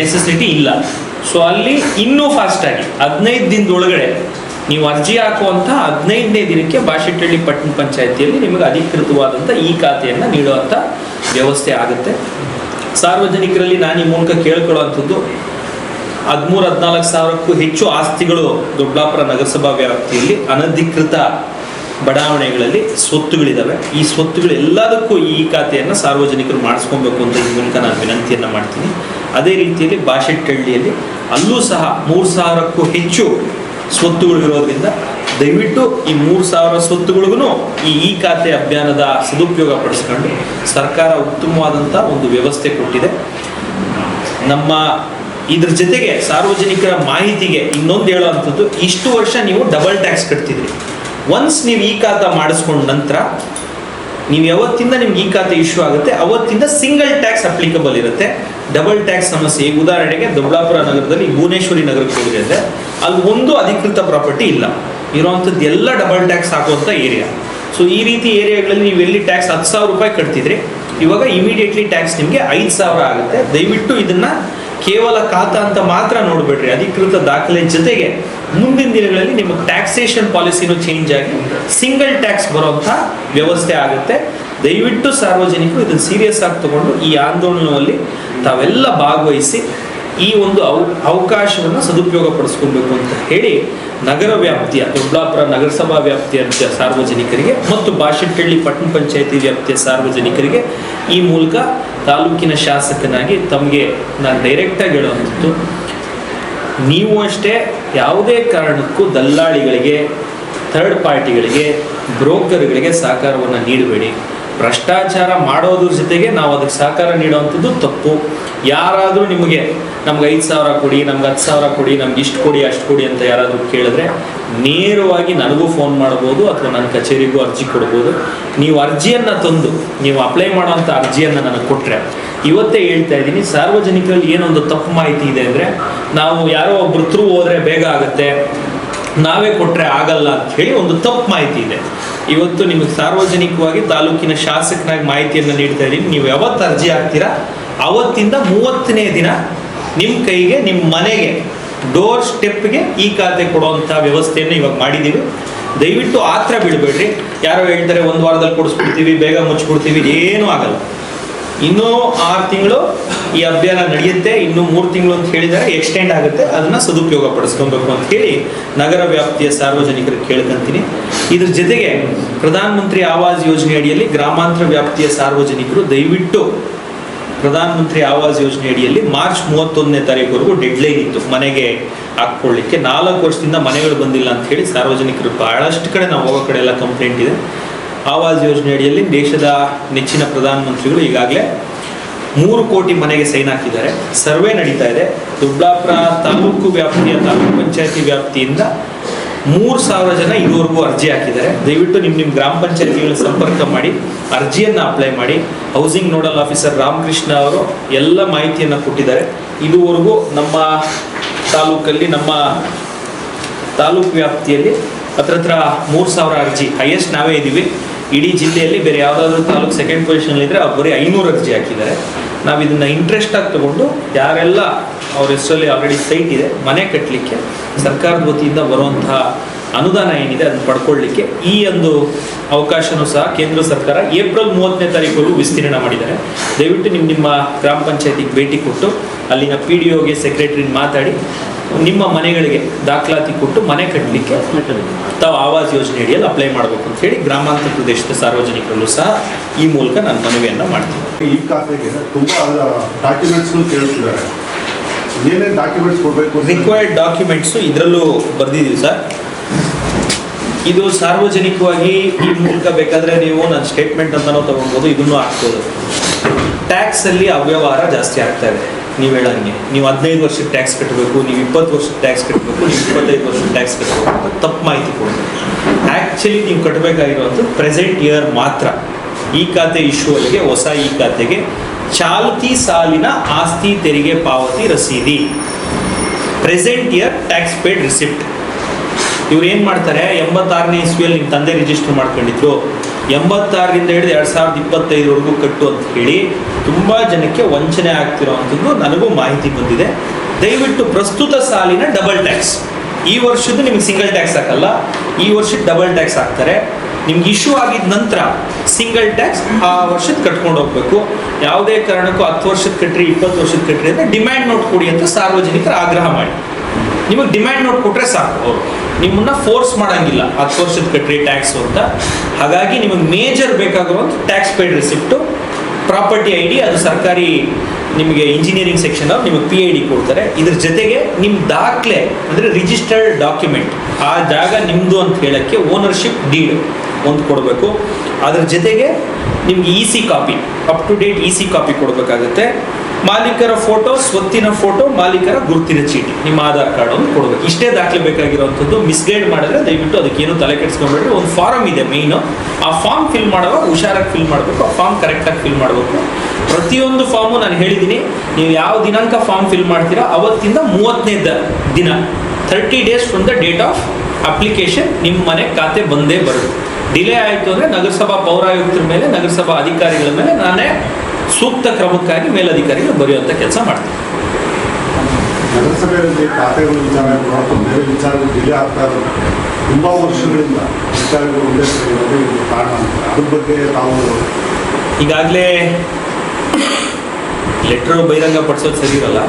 ನೆಸೆಸಿಟಿ ಇಲ್ಲ. ಸೊ ಅಲ್ಲಿ ಇನ್ನೂ ಫಾಸ್ಟ್ ಆಗಿ ಹದಿನೈದು ದಿನದೊಳಗಡೆ ನೀವು ಅರ್ಜಿ ಹಾಕುವಂಥ ಹದಿನೈದನೇ ದಿನಕ್ಕೆ ಬಾಶೆಟ್ಟಳ್ಳಿ ಪಟ್ಟಣ ಪಂಚಾಯತಿಯಲ್ಲಿ ನಿಮಗೆ ಅಧಿಕೃತವಾದಂಥ ಈ ಖಾತೆಯನ್ನು ನೀಡುವಂಥ ವ್ಯವಸ್ಥೆ ಆಗುತ್ತೆ. ಸಾರ್ವಜನಿಕರಲ್ಲಿ ನಾನು ಈ ಮೂಲಕ ಕೇಳ್ಕೊಳ್ಳುವಂಥದ್ದು, ಹದಿಮೂರು, ಹದಿನಾಲ್ಕು ಸಾವಿರಕ್ಕೂ ಹೆಚ್ಚು ಆಸ್ತಿಗಳು ದೊಡ್ಡಾಪುರ ನಗರಸಭಾ ವ್ಯಾಪ್ತಿಯಲ್ಲಿ ಅನಧಿಕೃತ ಬಡಾವಣೆಗಳಲ್ಲಿ ಸ್ವತ್ತುಗಳಿದ್ದಾವೆ ಈ ಸ್ವತ್ತುಗಳು ಎಲ್ಲದಕ್ಕೂ ಈ ಖಾತೆಯನ್ನು ಸಾರ್ವಜನಿಕರು ಮಾಡಿಸ್ಕೊಬೇಕು ಅಂತ ಈ ಮೂಲಕ ನಾನು ವಿನಂತಿಯನ್ನು ಮಾಡ್ತೀನಿ. ಅದೇ ರೀತಿಯಲ್ಲಿ ಬಾಶೆಟ್ಟಹಳ್ಳಿಯಲ್ಲಿ ಅಲ್ಲೂ ಸಹ ಮೂರು ಸಾವಿರಕ್ಕೂ ಹೆಚ್ಚು ಸ್ವತ್ತುಗಳಿರೋದ್ರಿಂದ ದಯವಿಟ್ಟು ಈ ಮೂರು ಸಾವಿರ ಸ್ವತ್ತುಗಳಿಗೂ ಈ ಈ ಖಾತೆ ಅಭಿಯಾನದ ಸದುಪಯೋಗ ಪಡಿಸ್ಕೊಂಡು ಸರ್ಕಾರ ಉತ್ತಮವಾದಂಥ ಒಂದು ವ್ಯವಸ್ಥೆ ಕೊಟ್ಟಿದೆ. ನಮ್ಮ ಇದ್ರ ಜೊತೆಗೆ ಸಾರ್ವಜನಿಕರ ಮಾಹಿತಿಗೆ ಇನ್ನೊಂದು ಹೇಳುವಂಥದ್ದು, ಇಷ್ಟು ವರ್ಷ ನೀವು ಡಬಲ್ ಟ್ಯಾಕ್ಸ್ ಕಟ್ತಿದ್ರಿ. ಒನ್ಸ್ ನೀವು ಈ ಖಾತಾ ಮಾಡಿಸ್ಕೊಂಡ ನಂತರ ನೀವು ಯಾವತ್ತಿಂದ ನಿಮ್ಗೆ ಈ ಖಾತೆ ಇಶ್ಯೂ ಆಗುತ್ತೆ, ಅವತ್ತಿಂದ ಸಿಂಗಲ್ ಟ್ಯಾಕ್ಸ್ ಅಪ್ಲಿಕಬಲ್ ಇರುತ್ತೆ. ಡಬಲ್ ಟ್ಯಾಕ್ಸ್ ಸಮಸ್ಯೆ. ಈಗ ಉದಾಹರಣೆಗೆ ದೊಡ್ಡಾಪುರ ನಗರದಲ್ಲಿ ಭುವನೇಶ್ವರಿ ನಗರಕ್ಕೆ ಹೋದ್ರೆ ಅಂದ್ರೆ ಅಲ್ಲಿ ಒಂದು ಅಧಿಕೃತ ಪ್ರಾಪರ್ಟಿ ಇಲ್ಲ. ಇರುವಂಥದ್ದು ಎಲ್ಲ ಡಬಲ್ ಟ್ಯಾಕ್ಸ್ ಹಾಕುವಂಥ ಏರಿಯಾ ಸೊ ಈ ರೀತಿ ಏರಿಯಾಗಳಲ್ಲಿ ನೀವು ಎಲ್ಲಿ ಟ್ಯಾಕ್ಸ್ ಹತ್ತು ಸಾವಿರ ರೂಪಾಯಿ ಕಟ್ತಿದ್ರಿ, ಇವಾಗ ಇಮಿಡಿಯೇಟ್ಲಿ ಟ್ಯಾಕ್ಸ್ ನಿಮಗೆ ಐದು ಸಾವಿರ ಆಗುತ್ತೆ. ದಯವಿಟ್ಟು ಇದನ್ನ ಕೇವಲ ಖಾತಾ ಅಂತ ಮಾತ್ರ ನೋಡಬೇಡ್ರಿ. ಅಧಿಕೃತ ದಾಖಲೆ ಜೊತೆಗೆ ಮುಂದಿನ ದಿನಗಳಲ್ಲಿ ನಿಮಗೆ ಟ್ಯಾಕ್ಸೇಷನ್ ಪಾಲಿಸಿನೂ ಚೇಂಜ್ ಆಗಿ ಸಿಂಗಲ್ ಟ್ಯಾಕ್ಸ್ ಬರುವಂಥ ವ್ಯವಸ್ಥೆ ಆಗುತ್ತೆ. ದಯವಿಟ್ಟು ಸಾರ್ವಜನಿಕರು ಇದನ್ನು ಸೀರಿಯಸ್ ಆಗಿ ತಗೊಂಡು ಈ ಆಂದೋಲನದಲ್ಲಿ ತಾವೆಲ್ಲ ಭಾಗವಹಿಸಿ ಈ ಒಂದು ಅವ, ಅವಕಾಶವನ್ನು ಸದುಪಯೋಗ ಪಡಿಸ್ಕೊಳ್ಬೇಕು ಅಂತ ಹೇಳಿ ನಗರ ವ್ಯಾಪ್ತಿಯ ದೊಡ್ಡಾಪುರ ನಗರಸಭಾ ವ್ಯಾಪ್ತಿಯ ಸಾರ್ವಜನಿಕರಿಗೆ ಮತ್ತು ಬಾಶೆಟ್ಟಹಳ್ಳಿ ಪಟ್ಟಣ ಪಂಚಾಯತಿ ವ್ಯಾಪ್ತಿಯ ಸಾರ್ವಜನಿಕರಿಗೆ ಈ ಮೂಲಕ ತಾಲೂಕಿನ ಶಾಸಕನಾಗಿ ತಮಗೆ ನಾನು ಡೈರೆಕ್ಟಾಗಿ ಹೇಳುವಂಥದ್ದು, ನೀವು ಅಷ್ಟೇ ಯಾವುದೇ ಕಾರಣಕ್ಕೂ ದಲ್ಲಾಳಿಗಳಿಗೆ ಥರ್ಡ್ ಪಾರ್ಟಿಗಳಿಗೆ ಬ್ರೋಕರ್ಗಳಿಗೆ ಸಹಕಾರವನ್ನು ನೀಡಬೇಡಿ. ಭ್ರಷ್ಟಾಚಾರ ಮಾಡೋದ್ರ ಜೊತೆಗೆ ನಾವು ಅದಕ್ಕೆ ಸಹಕಾರ ನೀಡುವಂಥದ್ದು ತಪ್ಪು. ಯಾರಾದರೂ ನಿಮಗೆ ನಮ್ಗೆ ಐದು ಸಾವಿರ ಕೊಡಿ, ನಮ್ಗೆ ಹತ್ತು ಸಾವಿರ ಕೊಡಿ, ನಮ್ಗೆ ಇಷ್ಟು ಕೊಡಿ, ಅಷ್ಟು ಕೊಡಿ ಅಂತ ಯಾರಾದರೂ ಕೇಳಿದ್ರೆ ನೇರವಾಗಿ ನನಗೂ ಫೋನ್ ಮಾಡ್ಬೋದು ಅಥವಾ ನನ್ನ ಕಚೇರಿಗೂ ಅರ್ಜಿ ಕೊಡ್ಬೋದು. ನೀವು ಅರ್ಜಿಯನ್ನು ತಂದು, ನೀವು ಅಪ್ಲೈ ಮಾಡೋವಂಥ ಅರ್ಜಿಯನ್ನು ನನಗೆ ಕೊಟ್ಟರೆ ಇವತ್ತೇ ಹೇಳ್ತಾ ಇದ್ದೀನಿ, ಸಾರ್ವಜನಿಕರಲ್ಲಿ ಏನೊಂದು ತಪ್ಪು ಮಾಹಿತಿ ಇದೆ ಅಂದರೆ ನಾವು ಯಾರೋ ಒಬ್ರು ಥ್ರೂ ಹೋದ್ರೆ ಬೇಗ ಆಗುತ್ತೆ, ನಾವೇ ಕೊಟ್ಟರೆ ಆಗಲ್ಲ ಅಂತ ಹೇಳಿ ಒಂದು ತಪ್ಪು ಮಾಹಿತಿ ಇದೆ. ಇವತ್ತು ನಿಮಗೆ ಸಾರ್ವಜನಿಕವಾಗಿ ತಾಲೂಕಿನ ಶಾಸಕನಾಗಿ ಮಾಹಿತಿಯನ್ನು ನೀಡ್ತಾ ಇದ್ದೀನಿ. ನೀವು ಯಾವತ್ತು ಅರ್ಜಿ ಹಾಕ್ತೀರಾ? ಅವತ್ತಿಂದ ಮೂವತ್ತನೇ ದಿನ ನಿಮ್ಮ ಕೈಗೆ ನಿಮ್ಮ ಮನೆಗೆ ಡೋರ್ ಸ್ಟೆಪ್ಗೆ ಈ ಖಾತೆ ಕೊಡುವಂಥ ವ್ಯವಸ್ಥೆಯನ್ನು ಇವಾಗ ಮಾಡಿದ್ದೀವಿ. ದಯವಿಟ್ಟು ಆತ್ರ ಬಿಡಬೇಡ್ರಿ. ಯಾರೋ ಹೇಳ್ತಾರೆ, ಒಂದು ವಾರದಲ್ಲಿ ಕೊಡಿಸ್ಬಿಡ್ತೀವಿ, ಬೇಗ ಮುಚ್ಚಿಬಿಡ್ತೀವಿ, ಏನೂ ಆಗಲ್ಲ. ಇನ್ನೂ ಆರು ತಿಂಗಳು ಈ ಅಭಿಯಾನ ನಡೆಯುತ್ತೆ. ಇನ್ನು ಮೂರು ತಿಂಗಳು ಅಂತ ಹೇಳಿದರೆ ಎಕ್ಸ್ಟೆಂಡ್ ಆಗುತ್ತೆ. ಅದನ್ನ ಸದುಪಯೋಗ ಪಡಿಸ್ಕೊಬೇಕು ಅಂತ ಹೇಳಿ ನಗರ ವ್ಯಾಪ್ತಿಯ ಸಾರ್ವಜನಿಕರಿಗೆ ಕೇಳ್ಕೊಂತೀನಿ. ಇದ್ರ ಜೊತೆಗೆ ಪ್ರಧಾನ ಮಂತ್ರಿ ಆವಾಸ್ ಯೋಜನೆ ಅಡಿಯಲ್ಲಿ ಗ್ರಾಮಾಂತರ ವ್ಯಾಪ್ತಿಯ ಸಾರ್ವಜನಿಕರು ದಯವಿಟ್ಟು ಪ್ರಧಾನ ಮಂತ್ರಿ ಆವಾಸ್ ಯೋಜನೆ ಅಡಿಯಲ್ಲಿ ಮಾರ್ಚ್ ಮೂವತ್ತೊಂದನೇ ತಾರೀಕುವರೆಗೂ ಡೆಡ್ಲೈನ್ ಇತ್ತು. ಮನೆಗೆ ಹಾಕ್ಕೊಳ್ಳಿಕ್ಕೆ ನಾಲ್ಕು ವರ್ಷದಿಂದ ಮನೆಗಳು ಬಂದಿಲ್ಲ ಅಂತ ಹೇಳಿ ಸಾರ್ವಜನಿಕರು ಬಹಳಷ್ಟು ಕಡೆ ನಾವು ಹೋಗೋ ಕಡೆ ಎಲ್ಲ ಕಂಪ್ಲೇಂಟ್ ಇದೆ. ಆವಾಸ್ ಯೋಜನೆ ಅಡಿಯಲ್ಲಿ ದೇಶದ ನೆಚ್ಚಿನ ಪ್ರಧಾನಮಂತ್ರಿಗಳು ಈಗಾಗಲೇ ಮೂರು ಕೋಟಿ ಮನೆಗೆ ಸೈನ್ ಹಾಕಿದ್ದಾರೆ. ಸರ್ವೆ ನಡೀತಾ ಇದೆ. ದೊಡ್ಡಾಪುರ ತಾಲೂಕು ವ್ಯಾಪ್ತಿಯ ತಾಲೂಕು ಪಂಚಾಯತಿ ವ್ಯಾಪ್ತಿಯಿಂದ ಮೂರು ಸಾವಿರ ಜನ ಇದುವರೆಗೂ ಅರ್ಜಿ ಹಾಕಿದ್ದಾರೆ. ದಯವಿಟ್ಟು ನಿಮ್ಮ ನಿಮ್ಮ ಗ್ರಾಮ ಪಂಚಾಯತಿಗಳ ಸಂಪರ್ಕ ಮಾಡಿ, ಅರ್ಜಿಯನ್ನು ಅಪ್ಲೈ ಮಾಡಿ. ಹೌಸಿಂಗ್ ನೋಡಲ್ ಆಫೀಸರ್ ರಾಮಕೃಷ್ಣ ಅವರು ಎಲ್ಲ ಮಾಹಿತಿಯನ್ನು ಕೊಟ್ಟಿದ್ದಾರೆ. ಇದುವರೆಗೂ ನಮ್ಮ ತಾಲೂಕಲ್ಲಿ, ನಮ್ಮ ತಾಲೂಕು ವ್ಯಾಪ್ತಿಯಲ್ಲಿ ಹತ್ರ ಹತ್ರ ಮೂರು ಸಾವಿರ ಅರ್ಜಿ ಹೈಯೆಸ್ಟ್ ನಾವೇ ಇದ್ದೀವಿ. ಇಡೀ ಜಿಲ್ಲೆಯಲ್ಲಿ ಬೇರೆ ಯಾವುದಾದ್ರೂ ತಾಲೂಕು ಸೆಕೆಂಡ್ ಪೊಸಿಷನ್ ಇದ್ರೆ ಅವ್ರು ಬರೀ ಐನೂರು ಅರ್ಜಿ ಹಾಕಿದ್ದಾರೆ. ನಾವು ಇದನ್ನ ಇಂಟ್ರೆಸ್ಟ್ ಆಗಿ ತಗೊಂಡು ಯಾರೆಲ್ಲ ಅವ್ರ ಹೆಸರಲ್ಲಿ ಆಲ್ರೆಡಿ ಸೈಟ್ ಇದೆ, ಮನೆ ಕಟ್ಟಲಿಕ್ಕೆ ಸರ್ಕಾರದ ವತಿಯಿಂದ ಬರುವಂತಹ ಅನುದಾನ ಏನಿದೆ ಅದನ್ನ ಪಡ್ಕೊಳ್ಳಿಕ್ಕೆ ಈ ಒಂದು ಅವಕಾಶನೂ ಸಹ ಕೇಂದ್ರ ಸರ್ಕಾರ ಏಪ್ರಿಲ್ ಮೂವತ್ತನೇ ತಾರೀಕು ವಿಸ್ತೀರ್ಣ ಮಾಡಿದ್ದಾರೆ. ದಯವಿಟ್ಟು ನಿಮ್ಮ ನಿಮ್ಮ ಗ್ರಾಮ ಪಂಚಾಯತಿಗೆ ಭೇಟಿ ಕೊಟ್ಟು ಅಲ್ಲಿನ ಪಿ ಡಿ ಒಗೆ ಸೆಕ್ರೆಟರಿ ಮಾತಾಡಿ. ನಿಮ್ಮ ಮನೆಗಳಿಗೆ ದಾಖಲಾತಿ ಕೊಟ್ಟು ಮನೆ ಕಟ್ಟಲಿಕ್ಕೆ ತಾವು ಆವಾಸ್ ಯೋಜನೆ ಅಡಿಯಲ್ಲಿ ಅಪ್ಲೈ ಮಾಡಬೇಕು ಅಂತ ಹೇಳಿ ಗ್ರಾಮಾಂತರ ಪ್ರದೇಶದ ಸಾರ್ವಜನಿಕರಲ್ಲೂ ಸಹ ಈ ಮೂಲಕ ನಾನು ಮನವಿಯನ್ನು ಮಾಡ್ತೀನಿ. ಈ ಖಾತೆಗೆ ತುಂಬಾ ಡಾಕ್ಯುಮೆಂಟ್ಸ್ ಕೇಳ್ತಿದ್ದಾರೆ ಏನೇನು ಡಾಕ್ಯುಮೆಂಟ್ಸ್ ಕೊಡಬೇಕು ರಿಕ್ವೈರ್ಡ್ ಡಾಕ್ಯುಮೆಂಟ್ಸು ಇದರಲ್ಲೂ ಬರೆದಿದ್ದೀವಿ ಸರ್. ಇದು ಸಾರ್ವಜನಿಕವಾಗಿ ಈ ಮೂಲಕ ಬೇಕಾದರೆ ನೀವು ನನ್ನ ಸ್ಟೇಟ್ಮೆಂಟ್ ಅಂತಾನೂ ತಗೊಬೋದು ಇದನ್ನು ಹಾಕ್ಬೋದು. ಟ್ಯಾಕ್ಸ್ ಅಲ್ಲಿ ಅವ್ಯವಹಾರ ಜಾಸ್ತಿ ಆಗ್ತಾ ಇದೆ. ನೀವು ಹೇಳೋಂಗೆ ನೀವು ಹದಿನೈದು ವರ್ಷಕ್ಕೆ ಟ್ಯಾಕ್ಸ್ ಕಟ್ಟಬೇಕು ನೀವು ಇಪ್ಪತ್ತು ವರ್ಷಕ್ಕೆ ಟ್ಯಾಕ್ಸ್ ಕಟ್ಟಬೇಕು ನೀವು ಇಪ್ಪತ್ತೈದು ವರ್ಷಕ್ಕೆ ಟ್ಯಾಕ್ಸ್ ಕಟ್ಟಬೇಕು ಅಂತ ತಪ್ಪು ಮಾಹಿತಿ ಕೊಡ್ತೀವಿ. ಆ್ಯಕ್ಚುಲಿ ನೀವು ಕಟ್ಟಬೇಕಾಗಿರುವಂಥದ್ದು ಪ್ರೆಸೆಂಟ್ ಇಯರ್ ಮಾತ್ರ. ಈ ಖಾತೆ ಇಶ್ಯೂ ಹೊಸ ಈ ಖಾತೆಗೆ ಚಾಲ್ತಿ ಸಾಲಿನ ಆಸ್ತಿ ತೆರಿಗೆ ಪಾವತಿ ರಸೀದಿ. Present year tax paid receipt ಇವ್ರು ಏನು ಮಾಡ್ತಾರೆ? ಎಂಬತ್ತಾರನೇ ಇಸ್ವಿಯಲ್ಲಿ ನಿಮ್ಮ ತಂದೆ ರಿಜಿಸ್ಟರ್ ಮಾಡ್ಕೊಂಡಿದ್ರು. ಎಂಬತ್ತಾರರಿಂದ ಹಿಡಿದು ಎರಡು ಸಾವಿರದ ಇಪ್ಪತ್ತೈದರವರೆಗೂ ಕಟ್ಟು ಅಂತ ಹೇಳಿ ತುಂಬ ಜನಕ್ಕೆ ವಂಚನೆ ಆಗ್ತಿರೋವಂಥದ್ದು ನನಗೂ ಮಾಹಿತಿ ಬಂದಿದೆ. ದಯವಿಟ್ಟು ಪ್ರಸ್ತುತ ಸಾಲಿನ ಡಬಲ್ ಟ್ಯಾಕ್ಸ್ ಈ ವರ್ಷದ್ದು ನಿಮಗೆ ಸಿಂಗಲ್ ಟ್ಯಾಕ್ಸ್ ಹಾಕಲ್ಲ, ಈ ವರ್ಷಕ್ಕೆ ಡಬಲ್ ಟ್ಯಾಕ್ಸ್ ಹಾಕ್ತಾರೆ. ನಿಮ್ಗೆ ಇಶ್ಯೂ ಆಗಿದ ನಂತರ ಸಿಂಗಲ್ ಟ್ಯಾಕ್ಸ್ ಆ ವರ್ಷದ ಕಟ್ಕೊಂಡು ಹೋಗ್ಬೇಕು. ಯಾವುದೇ ಕಾರಣಕ್ಕೂ ಹತ್ತು ವರ್ಷದ ಕಟ್ಟ್ರಿ ಇಪ್ಪತ್ತು ವರ್ಷದ ಕಟ್ಟ್ರಿ ಅಂತ ಡಿಮ್ಯಾಂಡ್ ನೋಟ್ ಕೊಡಿ ಅಂತ ಸಾರ್ವಜನಿಕರ ಆಗ್ರಹ ಮಾಡಿ. ನಿಮಗೆ ಡಿಮ್ಯಾಂಡ್ ನೋಟ್ ಕೊಟ್ಟರೆ ಸಾಕು. ಅವರು ನಿಮ್ಮನ್ನ ಫೋರ್ಸ್ ಮಾಡೋಂಗಿಲ್ಲ. ಹತ್ತು ವರ್ಷದ ಕಟ್ರಿ ಟ್ಯಾಕ್ಸ್ ಅಂತ. ಹಾಗಾಗಿ ನಿಮಗೆ ಮೇಜರ್ ಬೇಕಾಗುವಂಥ tax paid receipt property I D ಅದು ಸರ್ಕಾರಿ ನಿಮಗೆ ಇಂಜಿನಿಯರಿಂಗ್ ಸೆಕ್ಷನ್ ಅವ್ರು ನಿಮಗೆ ಪಿ ಐ ಡಿ ಕೊಡ್ತಾರೆ. ಇದ್ರ ಜೊತೆಗೆ ನಿಮ್ಮ ದಾಖಲೆ, ಅಂದರೆ ರಿಜಿಸ್ಟರ್ಡ್ ಡಾಕ್ಯುಮೆಂಟ್ ಆ ಜಾಗ ನಿಮ್ಮದು ಅಂತ ಹೇಳೋಕ್ಕೆ ಓನರ್ಶಿಪ್ ಡೀಡ್ ಒಂದು ಕೊಡಬೇಕು. ಅದ್ರ ಜೊತೆಗೆ ನಿಮ್ಗೆ E C copy up to date E C copy ಕೊಡಬೇಕಾಗುತ್ತೆ. ಮಾಲೀಕರ ಫೋಟೋ, ಸ್ವತ್ತಿನ ಫೋಟೋ, ಮಾಲೀಕರ ಗುರುತಿನ ಚೀಟಿ. ನಿಮ್ಮ ಆಧಾರ್ ಕಾರ್ಡ್ ಒಂದು ಕೊಡಬೇಕು. ಇಷ್ಟೇ ದಾಖಲೆ ಬೇಕಾಗಿರುವಂಥದ್ದು ಮಿಸ್ಗೈಡ್ ಮಾಡಿದ್ರೆ ದಯವಿಟ್ಟು ಅದಕ್ಕೇನು ತಲೆ ಕೆಡಿಸ್ಕೊಂಡ್ಬಿಟ್ರೆ ಒಂದು ಫಾರಮ್ ಇದೆ ಮೇಯ್ನು ಆ ಫಾರ್ಮ್ ಫಿಲ್ ಮಾಡುವಾಗ ಹುಷಾರಾಗಿ ಫಿಲ್ ಮಾಡಬೇಕು. ಆ ಫಾರ್ಮ್ ಕರೆಕ್ಟಾಗಿ ಫಿಲ್ ಮಾಡಬೇಕು. ಪ್ರತಿಯೊಂದು ಫಾರ್ಮು ನಾನು ಹೇಳಿದ್ದೀನಿ. ನೀವು ಯಾವ ದಿನಾಂಕ ಫಾರ್ಮ್ ಫಿಲ್ ಮಾಡ್ತೀರಾ, ಅವತ್ತಿಂದ ಮೂವತ್ತನೇ ದಿನ. Thirty days from the date of application ನಿಮ್ಮ ಮನೆ ಖಾತೆ ಬಂದೇ ಬರುತ್ತೆ. ಡಿಲೇ ಆಯಿತು ಅಂದರೆ ನಗರಸಭಾ ಪೌರಾಯುಕ್ತರ ಮೇಲೆ, ನಗರಸಭಾ ಅಧಿಕಾರಿಗಳ ಮೇಲೆ ನಾನೇ ಸೂಕ್ತ ಕ್ರಮಕ್ಕಾಗಿ ಮೇಲಧಿಕಾರಿಗಳು ಬರೆಯುವಂಥ ಕೆಲಸ ಮಾಡ್ತೀವಿ ನಗರಸಭೆಯಲ್ಲಿ ಖಾತೆಗಳ ವಿಚಾರ ಮೇಲೆ ಬೇರೆ ವಿಚಾರಗಳು ಡಿಲೇ ಆಗ್ತಾ ಇರೋದು. ತುಂಬಾ ವರ್ಷಗಳಿಂದ ವಿಚಾರಗಳು ಒಂದೇ ಕಾರಣ ಅದ್ರ ಬಗ್ಗೆ ತಾವು ಈಗಾಗಲೇ ಲೆಟ್ರ್ ಬಹಿರಂಗ ಪಡಿಸೋದು ಸರಿ ಇರಲ್ಲ.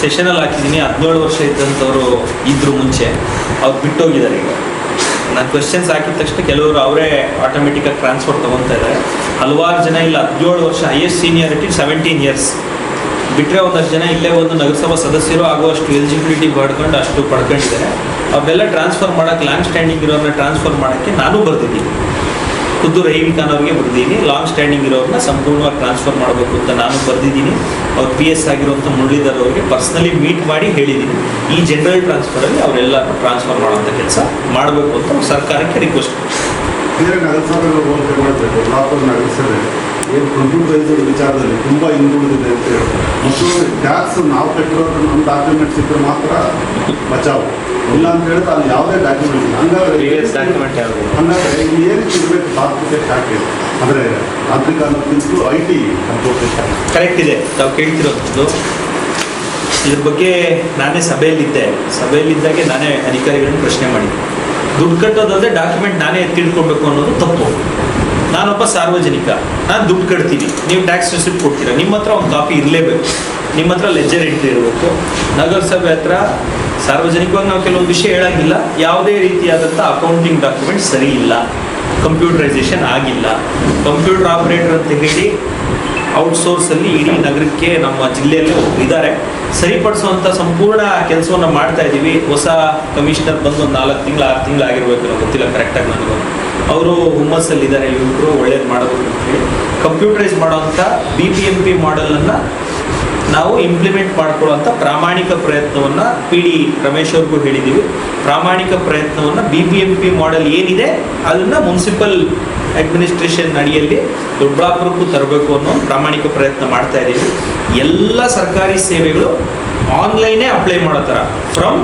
ಸೆಷನಲ್ಲಿ ಹಾಕಿದ್ದೀನಿ. ಹದಿನೇಳು ವರ್ಷ ಇದ್ದಂಥವ್ರು ಇದ್ರು ಮುಂಚೆ. ಅವ್ರು ಬಿಟ್ಟೋಗಿದ್ದಾರೆ ಈಗ. ನಾನು ಕ್ವೆಶನ್ಸ್ ಹಾಕಿದ ತಕ್ಷಣ ಕೆಲವರು ಅವರೇ ಆಟೋಮೆಟಿಕಾಗಿ ಟ್ರಾನ್ಸ್ಫರ್ ತೊಗೊತಾ ಇದ್ದಾರೆ. ಹಲವಾರು ಜನ ಇಲ್ಲ, ಹದಿನೇಳು ವರ್ಷ ಹೈಯೆಸ್ಟ್ ಸೀನಿಯರಿಟಿ ಸೆವೆಂಟೀನ್ ಇಯರ್ಸ್ ಬಿಟ್ಟರೆ ಒಂದಷ್ಟು ಜನ ಇಲ್ಲೇ ಒಂದು ನಗರಸಭಾ ಸದಸ್ಯರು ಆಗುವಷ್ಟು ಎಲಿಜಿಬಿಲಿಟಿ ಪಡ್ಕೊಂಡು ಅಷ್ಟು ಪಡ್ಕೊಂಡಿದ್ದಾರೆ. ಅವೆಲ್ಲ ಟ್ರಾನ್ಸ್ಫರ್ ಮಾಡೋಕ್ಕೆ ಲಾಂಗ್ ಸ್ಟ್ಯಾಂಡಿಂಗ್ ಇರೋರನ್ನ ಟ್ರಾನ್ಸ್ಫರ್ ಮಾಡೋಕ್ಕೆ ನಾನು ಬರ್ದಿದ್ದೀನಿ. ಖುದ್ದು ರಹೀಮ್ ಖಾನ್ ಅವ್ರಿಗೆ ಬರೆದಿದ್ದೀನಿ. ಲಾಂಗ್ ಸ್ಟ್ಯಾಂಡಿಂಗ್ ಇರೋರನ್ನ ಸಂಪೂರ್ಣವಾಗಿ ಟ್ರಾನ್ಸ್ಫರ್ ಮಾಡಬೇಕು ಅಂತ ನಾನು ಬರೆದಿದ್ದೀನಿ. ಅವ್ರು ಪಿ ಎಸ್ ಆಗಿರುವಂಥ ಮುರಳೀಧರ್ ಅವರಿಗೆ ಪರ್ಸ್ನಲಿ ಮೀಟ್ ಮಾಡಿ ಹೇಳಿದ್ದೀನಿ. ಈ ಜನರಲ್ ಟ್ರಾನ್ಸ್ಫರಲ್ಲಿ ಅವರೆಲ್ಲ ಟ್ರಾನ್ಸ್ಫರ್ ಮಾಡುವಂಥ ಕೆಲಸ ಮಾಡಬೇಕು ಅಂತ ಸರ್ಕಾರಕ್ಕೆ ರಿಕ್ವೆಸ್ಟ್ ಬೇರೆ ಏನು ಕಂಪ್ಯೂಟರೈಸ್ಡ್ ವಿಚಾರದಲ್ಲಿ? ತುಂಬ ಹಿಂದುಳಿದಿದೆ ಅಂತ ಹೇಳ್ತಾರೆ. ಮತ್ತು ಟ್ಯಾಕ್ಸ್ ನಾವು ಕಟ್ಟಿರೋದು ನಮ್ಮ ಡಾಕ್ಯುಮೆಂಟ್ಸ್ ಇದ್ರೆ ಮಾತ್ರ ಬಚಾವು. ಇಲ್ಲ ಅಂತ ಹೇಳಿದ್ರೆ ಅಲ್ಲಿ ಯಾವುದೇ ಡಾಕ್ಯುಮೆಂಟ್ ಇಲ್ಲ. ಹಂಗಾದ್ರೆ ಹಂಗಾದ್ರೆ ಏನಕ್ಕೆ ಇರಬೇಕು ತಾಂತ್ರಿಕ ಅಂದ್ರೆ ಅಂದರೆ ತಾಂತ್ರಿಕ ಅನ್ನೋದಕ್ಕಿಂತಲೂ ಐ ಟಿ ಕರೆಕ್ಟ್ ಇದೆ. ತಾವು ಕೇಳ್ತಿರೋದು. ಇದ್ರ ಬಗ್ಗೆ ನಾನೇ ಸಭೆಯಲ್ಲಿದ್ದೆ. ಸಭೆಯಲ್ಲಿದ್ದಾಗೆ ನಾನೇ ಅಧಿಕಾರಿಗಳನ್ನ ಪ್ರಶ್ನೆ ಮಾಡಿದ್ದೆ. ದುಡ್ಡು ಕಟ್ಟೋದಲ್ಲದೆ ಡಾಕ್ಯುಮೆಂಟ್ ನಾನೇ ತಿಳ್ಕೊಬೇಕು ಅನ್ನೋದು ತಪ್ಪು. ನಾನೊಬ್ಬ ಸಾರ್ವಜನಿಕ. ನಾನು ದುಡ್ಡು ಕಟ್ತೀನಿ. ನೀವು ಟ್ಯಾಕ್ಸ್ ರಿಸಿಪ್ಟ್ ಕೊಡ್ತೀರಾ? ನಿಮ್ಮ ಹತ್ರ ಒಂದು ಕಾಪಿ ಇರಲೇಬೇಕು. ನಿಮ್ಮ ಹತ್ರ ಲೆಜರ್ ಎಂಟ್ರಿ ಇರಬೇಕು. ನಗರಸಭೆ ಹತ್ರ ಸಾರ್ವಜನಿಕವಾಗಿ ನಾವು ಕೆಲವೊಂದು ವಿಷಯ ಹೇಳಂಗಿಲ್ಲ. ಯಾವುದೇ ರೀತಿಯಾದಂಥ ಅಕೌಂಟಿಂಗ್ ಡಾಕ್ಯುಮೆಂಟ್ ಸರಿ ಇಲ್ಲ. ಕಂಪ್ಯೂಟರೈಸೇಷನ್ ಆಗಿಲ್ಲ. ಕಂಪ್ಯೂಟರ್ ಆಪರೇಟರ್ ಅಂತ ಹೇಳಿ ಔಟ್ಸೋರ್ಸ್ ಅಲ್ಲಿ ಇಡೀ ನಗರಕ್ಕೆ ನಮ್ಮ ಜಿಲ್ಲೆಯಲ್ಲಿ ಇದ್ದಾರೆ ಸರಿಪಡಿಸುವಂಥ ಸಂಪೂರ್ಣ ಕೆಲಸವನ್ನ ಮಾಡ್ತಾ ಇದ್ದೀವಿ ಹೊಸ ಕಮಿಷನರ್ ಬಂದು ಒಂದು ನಾಲ್ಕು ತಿಂಗಳು, ಆರು ತಿಂಗಳು ಆಗಿರ್ಬೇಕು. ಗೊತ್ತಿಲ್ಲ ಕರೆಕ್ಟಾಗಿ ನನಗೂ ಅವರು ಹುಮ್ಮಸ್ಸಲ್ಲಿ ಇದ್ದಾರೆ ಇವರು ಒಳ್ಳೇದು ಮಾಡಬೇಕು ಅಂತೇಳಿ ಕಂಪ್ಯೂಟರೈಸ್ ಮಾಡುವಂಥ ಬಿ ಪಿ ಎಂ ಪಿ ಮಾಡೆಲನ್ನು ನಾವು ಇಂಪ್ಲಿಮೆಂಟ್ ಮಾಡ್ಕೊಳ್ಳುವಂಥ ಪ್ರಾಮಾಣಿಕ ಪ್ರಯತ್ನವನ್ನು ಪಿ ಡಿ ರಮೇಶ್ ಅವ್ರಿಗೂ ಹೇಳಿದ್ದೀವಿ ಪ್ರಾಮಾಣಿಕ ಪ್ರಯತ್ನವನ್ನು B P M P model ಏನಿದೆ ಅದನ್ನು ಮುನ್ಸಿಪಲ್ ಅಡ್ಮಿನಿಸ್ಟ್ರೇಷನ್ ಅಡಿಯಲ್ಲಿ ದೊಡ್ಡಬಳ್ಳಾಪುರಕ್ಕೂ ತರಬೇಕು ಅನ್ನೋ ಪ್ರಾಮಾಣಿಕ ಪ್ರಯತ್ನ ಮಾಡ್ತಾ ಇದ್ದೀವಿ ಎಲ್ಲ ಸರ್ಕಾರಿ ಸೇವೆಗಳು ಆನ್ಲೈನೇ ಅಪ್ಲೈ ಮಾಡೋ ಥರ ಫ್ರಮ್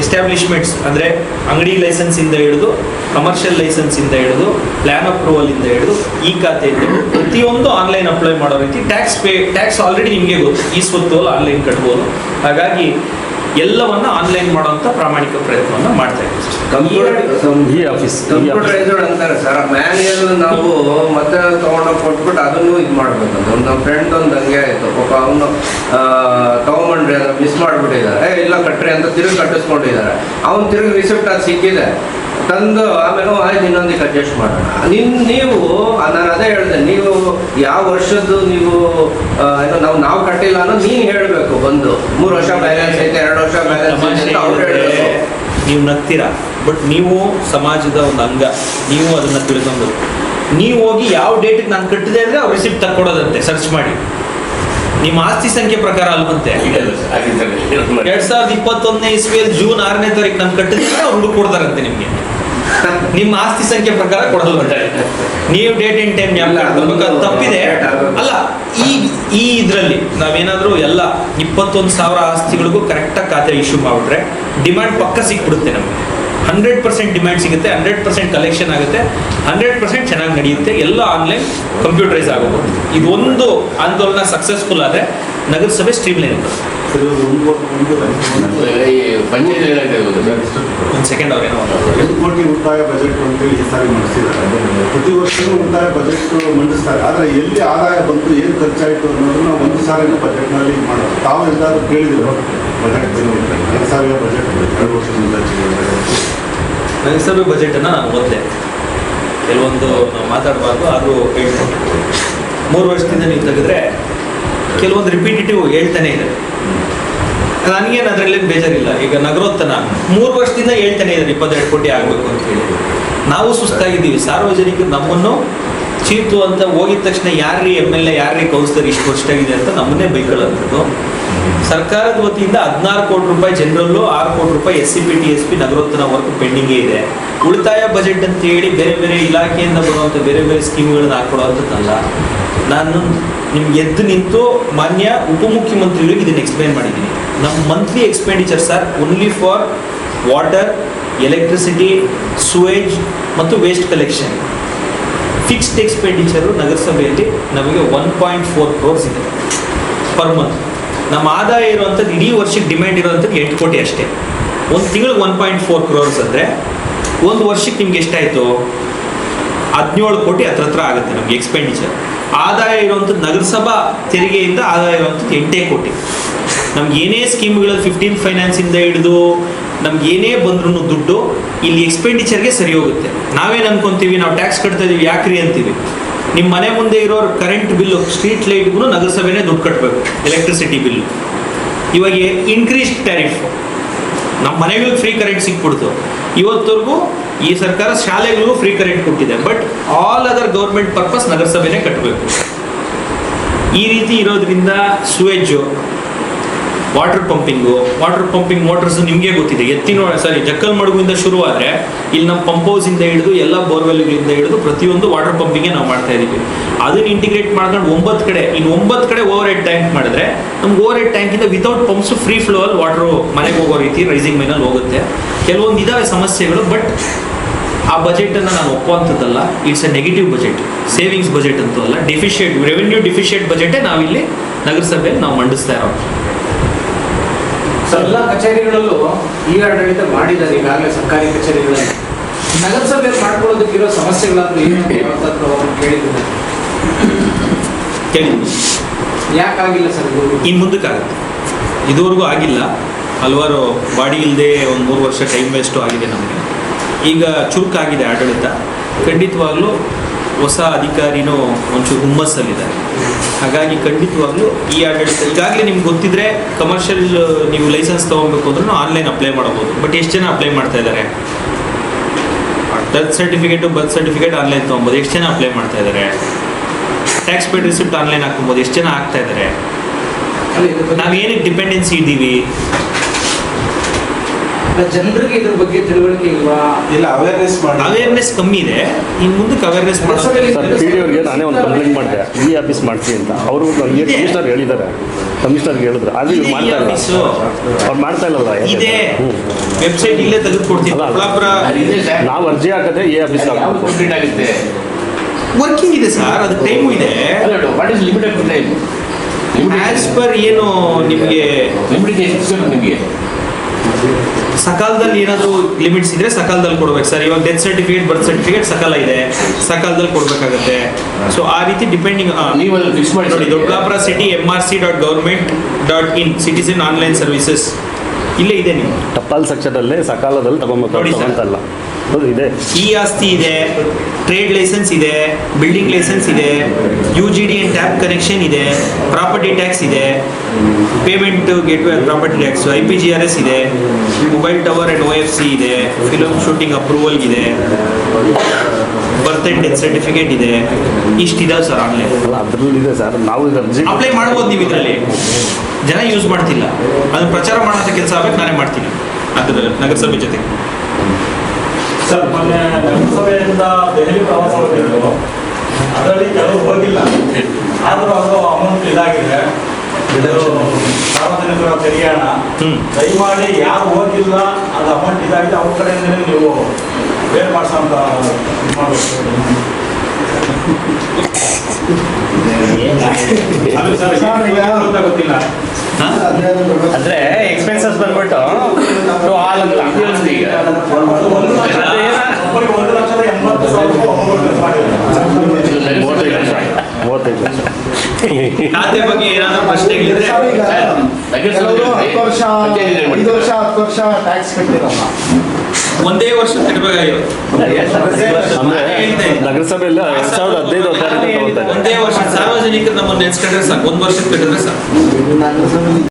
ಎಸ್ಟಾಬ್ಲಿಷ್ಮೆಂಟ್ಸ್ ಅಂದರೆ ಅಂಗಡಿ ಲೈಸೆನ್ಸಿಂದ ಹಿಡಿದು ಕಮರ್ಷಿಯಲ್ ಲೈಸೆನ್ಸಿಂದ ಹಿಡಿದು ಪ್ಲಾನ್ ಅಪ್ರೂವಲ್ ಇಂದ ಹಿಡಿದು ಈ ಖಾತೆಯಿಂದ ಪ್ರತಿಯೊಂದು ಆನ್ಲೈನ್ ಅಪ್ಲೈ ಮಾಡೋ ರೀತಿ ಟ್ಯಾಕ್ಸ್ ಪೇ ಟ್ಯಾಕ್ಸ್ ಆಲ್ರೆಡಿ ನಿಮಗೆ ಗೊತ್ತು. ಈ ಸ್ವತ್ತು ಆನ್ಲೈನ್ ಕಟ್ಬೋದು. ಹಾಗಾಗಿ ಎಲ್ಲವನ್ನು ಆನ್ಲೈನ್ ಮಾಡುವಂಥ ಪ್ರಾಮಾಣಿಕ ಪ್ರಯತ್ನವನ್ನು ಮಾಡ್ತಾ ಇದ್ದೀವಿ. ಈ ಆಫೀಸ್ ಕಂಪ್ಯೂಟರೈಸ್ಡ್ ಅಂತಾರೆ ಸರ್. ಮ್ಯಾನ್ಯಲ್ ನಾವು ಮತ್ತೆ ತಗೊಂಡೋಗಿ ಕೊಟ್ಬಿಟ್ಟು ಅದನ್ನು ಇದು ಮಾಡ್ಬೇಕು ಒಂದು ನಮ್ಮ ಫ್ರೆಂಡ್ ಒಂದು ಹಂಗೆ ಆಯ್ತು. ಪಾಪ ಅವನು ತಗೊಂಬಂಡ್ರಿ ಅದನ್ನ ಮಿಸ್ ಮಾಡ್ಬಿಟ್ಟಿದ್ದಾರೆ. ಏ ಇಲ್ಲ ಕಟ್ರಿ ಅಂತ ತಿರುಗಿ ಕಟ್ಟಿಸ್ಕೊಂಡಿದ್ದಾರೆ. ಅವ್ನು ತಿರುಗಿ ರಿಸಿಪ್ಟ್ ಅದು ಸಿಕ್ಕಿದೆ. ತಂದು ಆಮೇಲೆ "ಓ, ಆಯ್ತು ಇನ್ನೊಂದಕ್ಕೆ ಅಡ್ಜಸ್ಟ್ ಮಾಡೋಣ. ನಿನ್ ನೀವು ನಾನು ಅದೇ ಹೇಳಿದೆ. ನೀವು ಯಾವ ವರ್ಷದ್ದು ನೀವು ಏನು ನಾವು ನಾವು ಕಟ್ಟಿಲ್ಲ ಅನ್ನೋ ನೀನು ಹೇಳಬೇಕು ಬಂದು. ಮೂರು ವರ್ಷ ಬ್ಯಾಲೆನ್ಸ್ ಐತೆ ಎರಡು ವರ್ಷ ಬ್ಯಾಲೆನ್ಸ್ ಐತೆ ಅಂತ ಅವ್ರು ಹೇಳಬೇಕು. ನೀವು ನಗ್ತೀರಾ? ಬಟ್ ನೀವು ಸಮಾಜದ ಒಂದು ಅಂಗ. ನೀವು ಅದನ್ನ ತಿಳ್ಕೊಂಡು ನೀವು ಹೋಗಿ ಯಾವ ಡೇಟಿಗೆ ನಾನು ಕಟ್ಟಿದೆ ಅಂದರೆ ಅವ್ರು ರಿಸಿಪ್ಟ್ ತಕ್ಕೊಡೋದಂತೆ ಸರ್ಚ್ ಮಾಡಿ. ನಿಮ್ಮ ಆಸ್ತಿ ಸಂಖ್ಯೆ ಪ್ರಕಾರ ಅಲ್ವಂತೆ ಎರಡ್ ಸಾವಿರದ ಇಪ್ಪತ್ತೊಂದನೇ ಇಸ್ವಿಯಲ್ಲಿ ಜೂನ್ ಆರನೇ ತಾರೀಕು ನಾನು ಕಟ್ಟಿದ್ರೆ ಅವ್ರು ಕೊಡ್ತಾರಂತೆ ನಿಮ್ಗೆ. *laughs* ನಿಮ್ಮ ಆಸ್ತಿ ಸಂಖ್ಯೆ ಪ್ರಕಾರ ಕೊಡಲ್ವಂತೆ ನೀವು ಡೇಟ್ ಇನ್ ಟೈಮ್ ಅದು ತಪ್ಪಿದೆ. ಅಲ್ಲ ಈ ಈ ಇದರಲ್ಲಿ ನಾವೇನಾದರೂ ಎಲ್ಲ ಇಪ್ಪತ್ತೊಂದು ಸಾವಿರ ಆಸ್ತಿಗಳಿಗೂ ಕರೆಕ್ಟಾಗಿ ಖಾತೆ ಇಶ್ಯೂ ಮಾಡಿಬಿಟ್ರೆ ಡಿಮ್ಯಾಂಡ್ ಪಕ್ಕ ಸಿಕ್ಬಿಡುತ್ತೆ ನಮಗೆ. ಹಂಡ್ರೆಡ್ ಪರ್ಸೆಂಟ್ ಡಿಮ್ಯಾಂಡ್ ಸಿಗುತ್ತೆ ಹಂಡ್ರೆಡ್ ಪರ್ಸೆಂಟ್ ಕಲೆಕ್ಷನ್ ಆಗುತ್ತೆ ಹಂಡ್ರೆಡ್ ಪರ್ಸೆಂಟ್ ಚೆನ್ನಾಗಿ ನಡೆಯುತ್ತೆ ಎಲ್ಲ ಆನ್ಲೈನ್ ಕಂಪ್ಯೂಟರೈಸ್ ಆಗೋದು. ಇದೊಂದು ಆಂದೋಲನ ಸಕ್ಸಸ್ಫುಲ್ ಆದರೆ ನಗರಸಭೆ ಸ್ಟ್ರೀಮ್ ಲೈನ್ ಸರಿ ಒಂದು ಸೆಕೆಂಡ್ ಅವ್ರೇನೋ ಒಂದು ಕೋಟಿ ಉಳಿತಾಯ ಬಜೆಟ್ ಅಂತೇಳಿ ಈ ಸಾರಿ ಮಾಡಿಸಿದ್ದಾರೆ. ಪ್ರತಿ ವರ್ಷವೂ ಉಳಿತಾಯ ಬಜೆಟ್ ಮಂಡಿಸ್ತಾರೆ. ಆದರೆ ಎಲ್ಲಿ ಆದಾಯ ಬಂತು ಏನು ಖರ್ಚಾಯಿತು ಅನ್ನೋದನ್ನ ಒಂದು ಸಾರಿನ ಬಜೆಟ್ನಲ್ಲಿ ಮಾಡೋದು. ತಾವು ಎಲ್ಲಾದರೂ ಕೇಳಿದ್ರು ಬಜೆಟ್ ಎರಡು ಸಾವಿರ ಬಜೆಟ್ ಎರಡು ವರ್ಷದಿಂದ ನಗರಸಭೆ ಬಜೆಟನ್ನು ನಾನು ಓದಿದೆ ಕೆಲವೊಂದು ನಾವು ಮಾತಾಡಬಾರ್ದು ಆದರೂ ಹೇಳ್ಕೊಂಡು ಮೂರು ವರ್ಷದಿಂದ ನೀವು ತೆಗೆದ್ರೆ ಕೆಲವೊಂದು ರಿಪೀಟಿಟಿವ್ ಹೇಳ್ತಾನೆ ಇದೆ ನನಗೇನು ಅದರಲ್ಲಿ ಬೇಜಾರಿಲ್ಲ. ಈಗ ನಗರೋತ್ತನ ಮೂರು ವರ್ಷದಿಂದ ಹೇಳ್ತಾನೆ ಇದ್ದಾರೆ, ಇಪ್ಪತ್ತೆರಡು ಕೋಟಿ ಆಗಬೇಕು ಅಂತ ಹೇಳಿ. ನಾವು ಸುಸ್ತಾಗಿದ್ದೀವಿ. ಸಾರ್ವಜನಿಕರು ನಮ್ಮನ್ನು ಅಂತ ಹೋಗಿದ ತಕ್ಷಣ ಯಾರ್ರೀ ಎಂ ಎಲ್ ಎ ಯಾರ್ರೀ ಕೌನ್ಸಿಲರ್ ಇಷ್ಟು ವರ್ಷಾಗಿದೆ ಅಂತ ನಮ್ಮನ್ನೇ ಬೈಕೊಳ್ಳೋದು ಸರ್ಕಾರದ ವತಿಯಿಂದ ಹದಿನಾರು ಕೋಟಿ ರೂಪಾಯಿ ಜನರಲ್ಲು ಆರು ಕೋಟಿ ರೂಪಾಯಿ S C P, T S P ನಗರೋತ್ತರ work ಪೆಂಡಿಂಗೇ ಇದೆ. ಉಳಿತಾಯ ಬಜೆಟ್ ಅಂತ ಹೇಳಿ ಬೇರೆ ಬೇರೆ ಇಲಾಖೆಯಿಂದ ಬರುವಂಥ ಬೇರೆ ಬೇರೆ ಸ್ಕೀಮ್ಗಳನ್ನ ಹಾಕೊಡುವಂಥದ್ದಲ್ಲ ನಾನು ನಿಮ್ಗೆ ಎದ್ದು ನಿಂತು ಮಾನ್ಯ ಉಪಮುಖ್ಯಮಂತ್ರಿಗಳಿಗೆ ಇದನ್ನು ಎಕ್ಸ್ಪ್ಲೈನ್ ಮಾಡಿದ್ದೀನಿ. ನಮ್ಮ monthly expenditure sir only for water electricity sewage ಮತ್ತು ವೇಸ್ಟ್ ಕಲೆಕ್ಷನ್ ಫಿಕ್ಸ್ಡ್ ಎಕ್ಸ್ಪೆಂಡಿಚರು ನಗರಸಭೆಯಲ್ಲಿ ನಮಗೆ ಒನ್ ಪಾಯಿಂಟ್ ಫೋರ್ ಕ್ರೋರ್ಸ್ ಇದೆ ಪರ್ ಮಂತ್ ನಮ್ಮ ಆದಾಯ ಇರುವಂಥದ್ದು ಇಡೀ ವರ್ಷಕ್ಕೆ ಡಿಮ್ಯಾಂಡ್ ಇರುವಂಥದ್ದು ಎಂಟು ಕೋಟಿ ಅಷ್ಟೇ. ಒಂದು ತಿಂಗಳಿಗೆ ಒನ್ ಪಾಯಿಂಟ್ ಫೋರ್ ಕ್ರೋರ್ಸ್ ಅಂದರೆ ಒಂದು ವರ್ಷಕ್ಕೆ ನಿಮ್ಗೆ ಎಷ್ಟಾಯಿತು? ಹದಿನೇಳು ಕೋಟಿ ಹತ್ರ ಹತ್ರ ಆಗುತ್ತೆ ನಮಗೆ ಎಕ್ಸ್ಪೆಂಡಿಚರ್ ಆದಾಯ ಇರುವಂಥದ್ದು ನಗರಸಭಾ ತೆರಿಗೆಯಿಂದ ಆದಾಯ ಇರುವಂಥದ್ದು ಎಂಟೇ ಕೋಟಿ. ನಮ್ಗೆ ಏನೇ ಸ್ಕೀಮ್ಗಳಲ್ಲಿ ಫಿಫ್ಟೀನ್ ಫೈನಾನ್ಸಿಂದ ಹಿಡಿದು ನಮ್ಗೆ ಏನೇ ಬಂದ್ರೂ ದುಡ್ಡು ಇಲ್ಲಿ ಎಕ್ಸ್ಪೆಂಡಿಚರ್ಗೆ ಸರಿ ಹೋಗುತ್ತೆ. ನಾವೇನು ಅನ್ಕೊಂತೀವಿ, ನಾವು ಟ್ಯಾಕ್ಸ್ ಕಟ್ತಾ ಇದೀವಿ, ಯಾಕ್ರಿ ಅಂತೀವಿ? ನಿಮ್ಮ ಮನೆ ಮುಂದೆ ಇರೋ ಕರೆಂಟ್ ಬಿಲ್ಲು ಸ್ಟ್ರೀಟ್ ಲೈಟ್ಗೂ ನಗರಸಭೆನೇ ದುಡ್ಡು ಕಟ್ಟಬೇಕು ಎಲೆಕ್ಟ್ರಿಸಿಟಿ ಬಿಲ್ಲು ಇವಾಗ ಇನ್ಕ್ರೀಸ್ ಟ್ಯಾರಿಫ್ ನಮ್ಮ ಮನೆಗಳಿಗೆ ಫ್ರೀ ಕರೆಂಟ್ ಸಿಕ್ಬಿಡ್ತು. ಇವತ್ತವರೆಗೂ ಈ ಸರ್ಕಾರ ಶಾಲೆಗಳಿಗೂ ಫ್ರೀ ಕರೆಂಟ್ ಕೊಟ್ಟಿದೆ but all other government purpose ನಗರಸಭೆನೇ ಕಟ್ಟಬೇಕು ಈ ರೀತಿ ಇರೋದ್ರಿಂದ sewage water pumping water pumping motors ನಿಮಗೆ ಗೊತ್ತಿದೆ. ಎತ್ತಿನ ಸಾರಿ ಜಕ್ಕಲ್ ಶುರು ಶುರುವಾದರೆ ಇಲ್ಲಿ ನಮ್ಮ ಪಂಪ್ ಹೌಸಿಂದ ಹಿಡಿದು ಎಲ್ಲ ಬೋರ್ವೆಲ್ಗಳಿಂದ ಹಿಡಿದು ಪ್ರತಿಯೊಂದು ವಾಟರ್ ಪಂಪಿಂಗೇ ನಾವು ಮಾಡ್ತಾ ಇದ್ದೀವಿ ಅದನ್ನ ಇಂಟಿಗ್ರೇಟ್ ಮಾಡ್ಕೊಂಡು ಒಂಬತ್ತು ಕಡೆ ಇನ್ನು ಒಂಬತ್ತು ಕಡೆ ಓವರ್ ಹೆಡ್ ಟ್ಯಾಂಕ್ ಮಾಡಿದ್ರೆ ನಮ್ಗೆ ಓವರ್ ಹೆಡ್ ಟ್ಯಾಂಕಿಂದ ವಿತೌಟ್ ಪಂಪ್ಸ್ ಫ್ರೀ ಫ್ಲೋ ಅಲ್ಲಿ ವಾಟರ್ ಮನೆಗೆ ಹೋಗೋ ರೀತಿ ರೈಸಿಂಗ್ ಮೈನಲ್ಲಿ ಹೋಗುತ್ತೆ. ಕೆಲವೊಂದು ಇದಾವೆ ಸಮಸ್ಯೆಗಳು ಬಟ್ ಆ ಬಜೆಟನ್ನು ನಾನು ಒಪ್ಪುವಂಥದ್ದಲ್ಲ. It's a negative budget savings budget ಅಂತೂ ಅಲ್ಲ. ಡಿಫಿಷಿಯೆಂಟ್ ರೆವೆನ್ಯೂ ಡಿಫಿಷಿಯೇಟ್ ಬಜೆಟೇ ನಾವಿಲ್ಲಿ ನಗರಸಭೆಯಲ್ಲಿ ನಾವು ಮಂಡಿಸ್ತಾ ಇರೋದು. ಎಲ್ಲ ಕಚೇರಿಗಳಲ್ಲೂ ಈ ಆಡಳಿತ ಮಾಡಿದ್ದಾರೆ ಈಗಾಗಲೇ ಸರ್ಕಾರಿ ಕಚೇರಿಗಳಲ್ಲಿ. ನಗರಸಭೆ ಮಾಡ್ಕೊಳ್ಳೋದಕ್ಕಿರೋ ಸಮಸ್ಯೆಗಳಾದ್ರೂ ಏನು ಅಂತ ಅವ್ರು ಕೇಳಿದ್ದಾರೆ ಕೇಳಿ. ಯಾಕಾಗಿಲ್ಲ ಸರ್ ಇನ್ನು ಮುಂದಕ್ಕಾಗುತ್ತೆ. ಇದುವರೆಗೂ ಆಗಿಲ್ಲ. ಹಲವಾರು ಬಾಡಿ ಇಲ್ಲದೆ ಒಂದು ಮೂರು ವರ್ಷ ಟೈಮ್ ವೇಸ್ಟು ಆಗಿದೆ ನಮಗೆ. ಈಗ ಚುರುಕಾಗಿದೆ ಆಡಳಿತ. ಖಂಡಿತವಾಗ್ಲೂ ಹೊಸ ಅಧಿಕಾರಿನೂ ಒಂಚೂರು ಹುಮ್ಮಸ್ಸಲ್ಲಿದ್ದಾರೆ. ಹಾಗಾಗಿ ಖಂಡಿತವಾಗ್ಲೂ ಈ ಆಡಳಿತ ಈಗಾಗಲೇ ನಿಮ್ಗೆ ಗೊತ್ತಿದ್ರೆ ಕಮರ್ಷಿಯಲ್ ನೀವು ಲೈಸೆನ್ಸ್ ತೊಗೊಬೇಕು ಅಂದ್ರೂ ಆನ್ಲೈನ್ ಅಪ್ಲೈ ಮಾಡ್ಬೋದು ಬಟ್ ಎಷ್ಟು ಜನ ಅಪ್ಲೈ ಮಾಡ್ತಾ ಇದ್ದಾರೆ? Death certificate birth certificate online ತೊಗೊಬೋದು ಎಷ್ಟು ಜನ ಅಪ್ಲೈ ಮಾಡ್ತಾ ಇದ್ದಾರೆ? ಟ್ಯಾಕ್ಸ್ ಪೇಡ್ ರಿಸಿಪ್ಟ್ ಆನ್ಲೈನ್ ಹಾಕೊಬೋದು ಎಷ್ಟು ಜನ ಆಗ್ತಾ ಇದ್ದಾರೆ? ನಾವೇನಕ್ಕೆ ಡಿಪೆಂಡೆನ್ಸಿ ಇದ್ದೀವಿ? ಜನರಿಗೆ ಇದ್ರ ಬಗ್ಗೆ ತಿಳುವಳಿಕೆ ಇಲ್ವಾ? ಇಲ್ಲ ಅವೇರ್ನೆಸ್ ಮಾಡಿ. ಅವೇರ್ನೆಸ್ ಕಮ್ಮಿ ಇದೆ. ಇನ್ನು ಮುಂದಕ್ಕೆ ಅವೇರ್ನೆಸ್ ಮಾಡೋದು ನಾನೇ ಒಂದು ಕಂಪ್ಲೇಂಟ್ ಮಾಡಿದೆ. ಈ ಆಫೀಸ್ ಮಾಡ್ತೀನಿ ಅಂತ. ಅವರು ನನಗೆ ಇದೆ. ಕಮಿಷನರ್ ಹೇಳಿದ್ದಾರೆ. ಕಮಿಷನರ್ಗೆ ಹೇಳಿದ್ರು. ಆದ್ರೆ ಇವ್ರು ಮಾಡ್ತಾ ಇಲ್ಲ. ಆಫೀಸು. ಅವ್ರು ಮಾಡ್ತಾ ಇಲ್ಲಲ್ಲ? ಇದೆ. ವೆಬ್ಸೈಟ್ ಇಲ್ಲೇ ತೆಗೆದುಕೊಡ್ತೀನಿ. ನಾವು ಅರ್ಜಿ ಹಾಕದೆ ಎ ಆಫೀಸ್ ಕಂಪ್ಲೀಟ್ ಆಗುತ್ತೆ? ವರ್ಕಿಂಗ್ ಇದೆ ಸರ್ ಅದು ಟೈಮು ಇದೆ. ಅಲ್ಲ what is limited time as per ಏನು ನಿಮಗೆ ನಿಮಗೆ. ಸಕಾಲದಲ್ಲಿ ಏನಾದರೂ ಲಿಮಿಟ್ಸ್ ಇದ್ರೆ ಸಕಾಲದಲ್ಲಿ ಕೊಡ್ಬೇಕು ಸರ್. ಇವಾಗ death certificate birth certificate Sakala ಇದೆ. ಸಕಾಲದಲ್ಲಿ ಕೊಡ್ಬೇಕಾಗತ್ತೆ. ಸೊ ಆ ರೀತಿ ಡಿಪೆಂಡಿಂಗ್ ಫಿಕ್ಸ್ ಮಾಡಿ ನೋಡಿ Doddapura city M R C dot government dot in citizen online services ಇಲ್ಲೇ ಇದೆ ನೀವು ಟಪಾಲ್ ಸಕ್ಷದಲ್ಲೇ ಸಕಾಲದಲ್ಲಿ ತಗೊಂಬೇಕು ಅಂತಲ್ಲ ಇದೆ. ಇ ಆಸ್ತಿ ಇದೆ ಟ್ರೇಡ್ ಲೈಸೆನ್ಸ್ ಇದೆ ಬಿಲ್ಡಿಂಗ್ ಲೈಸೆನ್ಸ್ ಇದೆ U G D and tap connection ಇದೆ ಪ್ರಾಪರ್ಟಿ ಟ್ಯಾಕ್ಸ್ ಇದೆ payment gateway property tax I P G R S ಇದೆ mobile tower and O F C ಇದೆ ಫಿಲಮ್ ಶೂಟಿಂಗ್ ಅಪ್ರೂವಲ್ ಇದೆ ಬರ್ತ್ ಅಂಡ್ ಡೆತ್ ಸರ್ಟಿಫಿಕೇಟ್ ಇದೆ. ಇಷ್ಟಿದಾವೆ ಸರ್ ಆನ್ಲೈನ್ ಅದರಲ್ಲಿ ಇದೆ ಸರ್ ನಾವು ಅಪ್ಲೈ ಮಾಡ್ಬೋದು ನೀವು ಇದರಲ್ಲಿ. ಜನ ಯೂಸ್ ಮಾಡ್ತಿಲ್ಲ. ಅದನ್ನ ಪ್ರಚಾರ ಮಾಡೋಂಥ ಕೆಲಸ ಆಗಬೇಕು ನಾನೇ ಮಾಡ್ತೀನಿ. ಅದರಲ್ಲಿ ನಗರಸಭೆ ಜೊತೆಗೆ ಸರ್ ಮೊನ್ನೆ ನಗರಸಭೆಯಿಂದ ದೆಹಲಿ ಪ್ರವಾಸ ಹೋಗಿದ್ರು. ಅದರಲ್ಲಿ ಕೆಲವು ಹೋಗಿಲ್ಲ. ಆದರೂ ಅದು ಅಮೌಂಟ್ ಇದಾಗಿದೆ. ಇದು ಸಾರ್ವಜನಿಕರ ತೆರಿಗೆ ಹಣ. ದಯಮಾಡಿ ಯಾರು ಹೋಗಿಲ್ಲ ಅದು ಅಮೌಂಟ್ ಇದಾಗಿದೆ ಅವ್ರ ಕಡೆಯಿಂದಲೇ ನೀವು ಬೇರೆ ಮಾಡಿಸೋಂತ ಮಾಡ್ಬೇಕು. ಅದು ಸರ್ ಏನು ಅಂತ ಗೊತ್ತಿಲ್ಲ ಅಂದ್ರೆ ಎಕ್ಸ್ಪೆನ್ಸಸ್ ಬಂದ್ಬಿಟ್ಟು ಟು ಆಲ್ ಅಂತ ಈಗ ಅದು ಒಂದು ಲಕ್ಷ ಒಬ್ಬರಿಗೆ ಒಂದು ಲಕ್ಷದ ಎಂಬತ್ತು ಸಾವಿರ ರೂಪಾಯಿ ಒಬ್ಬೊಬ್ಬರು ಮಾಡಿದ್ದಾರೆ ಮೂವತ್ತೈದು ಲಕ್ಷ ಮೂವತ್ತೈದು ಲಕ್ಷ ಖಾತೆ ಬಗ್ಗೆ ಏನಾದರೂ ಪ್ರಶ್ನೆಗಳಿದ್ರೆ ನಗರಸಭೆ ಹತ್ತು ವರ್ಷ ಐದು ವರ್ಷ ಹತ್ತು ವರ್ಷ ಟ್ಯಾಕ್ಸ್ ಕಟ್ಟಿರಲ್ಲ ಒಂದೇ ವರ್ಷ ಅಂದ್ರೆ ನಗರಸಭೆಯಲ್ಲಿ ಎರಡ್ ಸಾವಿರದ ಹದಿನೈದು ಒಂದೇ ವರ್ಷ ಸಾರ್ವಜನಿಕರು ನಮ್ಮನ್ನು ನೆನ್ಸ್ಕೊಂಡ್ರೆ ಸಾಕು. ಒಂದ್ ವರ್ಷ ಕಟ್ಟಿದ್ರೆ ಸಾಕು.